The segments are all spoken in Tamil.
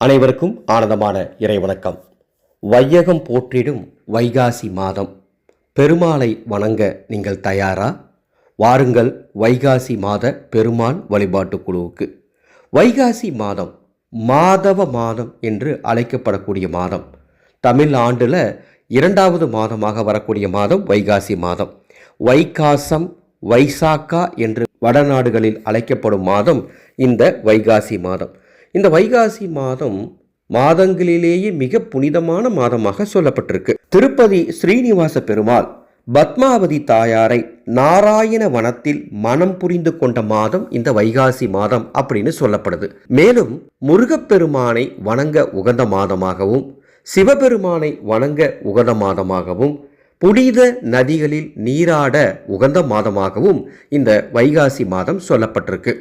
அனைவருக்கும் ஆனந்தமான இறைவணக்கம் வையகம் போற்றிடும் வைகாசி மாதம். பெருமாளை வணங்க நீங்கள் தயாரா? வாருங்கள் வைகாசி மாத பெருமாள் வழிபாட்டு குழுவுக்கு. வைகாசி மாதம் மாதவ மாதம் என்று அழைக்கப்படக்கூடிய மாதம். தமிழ் ஆண்டில் இரண்டாவது மாதமாக வரக்கூடிய மாதம் வைகாசி மாதம். வைகாசம் வைசாக்கா என்று வடநாடுகளில் அழைக்கப்படும் மாதம் இந்த வைகாசி மாதம். இந்த வைகாசி மாதம் மாதங்களிலேயே மிக புனிதமான மாதமாக சொல்லப்பட்டிருக்கு. திருப்பதி ஸ்ரீனிவாச பெருமாள் பத்மாவதி தாயாரை நாராயண வனத்தில் மனம் புரிந்து கொண்ட மாதம் இந்த வைகாசி மாதம் அப்படின்னு சொல்லப்படுது. மேலும் முருகப்பெருமானை வணங்க உகந்த மாதமாகவும் சிவபெருமானை வணங்க உகந்த மாதமாகவும் புனித நதிகளில் நீராட உகந்த மாதமாகவும் இந்த வைகாசி மாதம் சொல்லப்பட்டிருக்கு.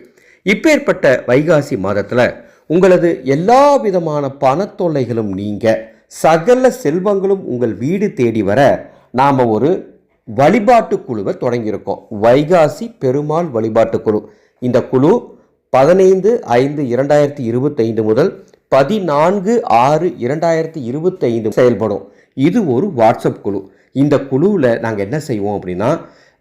இப்பேற்பட்ட வைகாசி மாதத்தில் உங்களது எல்லா விதமான பணத்தொல்லைகளும் நீங்க சகல செல்வங்களும் உங்கள் வீடு தேடி வர நாம் ஒரு வழிபாட்டு குழுவை தொடங்கியிருக்கோம். வைகாசி பெருமாள் வழிபாட்டு குழு. இந்த குழு பதினைந்து ஐந்து இரண்டாயிரத்தி இருபத்தைந்து முதல் பதினான்கு ஆறு இரண்டாயிரத்தி இருபத்தைந்து செயல்படும். இது ஒரு வாட்ஸ்அப் குழு. இந்த குழுவில் நாங்கள் என்ன செய்வோம் அப்படின்னா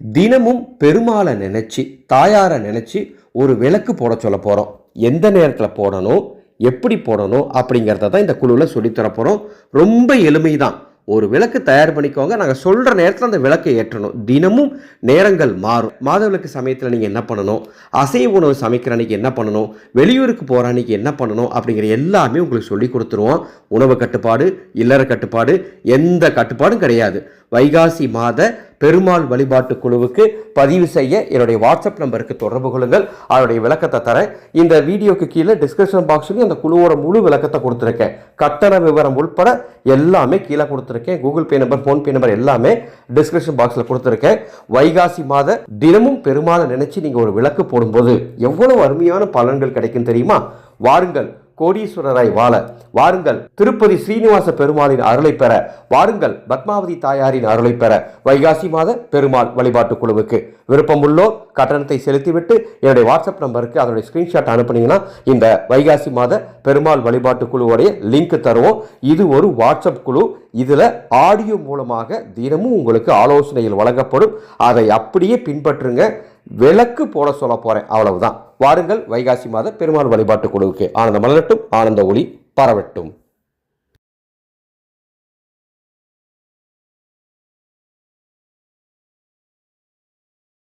தினமும் பெருமாளை நினச்சி தாயாரை நினச்சி ஒரு விளக்கு போட சொல்ல போகிறோம் எந்த நேரத்தில் போடணும் எப்படி போடணும் அப்படிங்கிறத தான் இந்த குழுவில் சொல்லித்தர போகிறோம் ரொம்ப எளிமை தான் ஒரு விளக்கு தயார் பண்ணிக்கோங்க. நாங்கள் சொல்கிற நேரத்தில் அந்த விளக்கை ஏற்றணும். தினமும் நேரங்கள் மாறும். மாதவிளக்கு சமயத்தில் நீங்கள் என்ன பண்ணணும்? அசைவ உணவு சமைக்கிற அன்னைக்கு என்ன பண்ணணும்? வெளியூருக்கு போகிற அன்னைக்கு என்ன பண்ணணும்? அப்படிங்கிற எல்லாமே உங்களுக்கு சொல்லி கொடுத்துருவோம். உணவு கட்டுப்பாடு இல்லற கட்டுப்பாடு எந்த கட்டுப்பாடும் கிடையாது. வைகாசி மாத பெருமாள் வழிபாட்டு குழுவுக்கு பதிவு செய்ய என்னுடைய வாட்ஸ்அப் நம்பருக்கு தொடர்பு கொள்ளுங்கள். அதனுடைய விளக்கத்தை தரேன். இந்த வீடியோக்கு கீழே டிஸ்கிரிப்ஷன் பாக்ஸ்லையும் அந்த குழுவோட முழு விளக்கத்தை கொடுத்துருக்கேன். கட்டண விவரம் உட்பட எல்லாமே கீழே கொடுத்துருக்கேன். Google Pay number PhonePe number எல்லாமே டிஸ்கிரிப்ஷன் பாக்ஸில் கொடுத்துருக்கேன். வைகாசி மாத தினமும் பெருமாளை நினைச்சு நீங்கள் ஒரு விளக்கு போடும்போது எவ்வளவு அருமையான பலன்கள் கிடைக்கும் தெரியுமா? வாருங்கள். கோடீஸ்வரராய் வாழ. வாருங்கள் திருப்பதி ஸ்ரீனிவாச பெருமாளின் அருளை பெற. வாருங்கள் பத்மாவதி தாயாரின் அருளை பெற. வைகாசி மாத பெருமாள் வழிபாட்டு குழுவுக்கு. விருப்பமுள்ளோர் கட்டணத்தை செலுத்திவிட்டு என்னுடைய வாட்ஸ்அப் நம்பருக்கு அதனுடைய ஸ்கிரீன்ஷாட் அனுப்புனீங்கன்னா இந்த வைகாசி மாத பெருமாள் வழிபாட்டு குழுவுடைய லிங்க் தருவோம். இது ஒரு வாட்ஸ்அப் குழு. இதில் ஆடியோ மூலமாக தினமும் உங்களுக்கு ஆலோசனைகள் வழங்கப்படும். அதை அப்படியே பின்பற்றுங்க. விளக்கு போட சொல்ல போகிறேன் அவ்வளவுதான். வாருங்கள் வைகாசி மாத பெருமாள் வழிபாட்டு குழுவுக்கு ஆனந்த மலரட்டும் ஆனந்த ஒளி பரவட்டும்.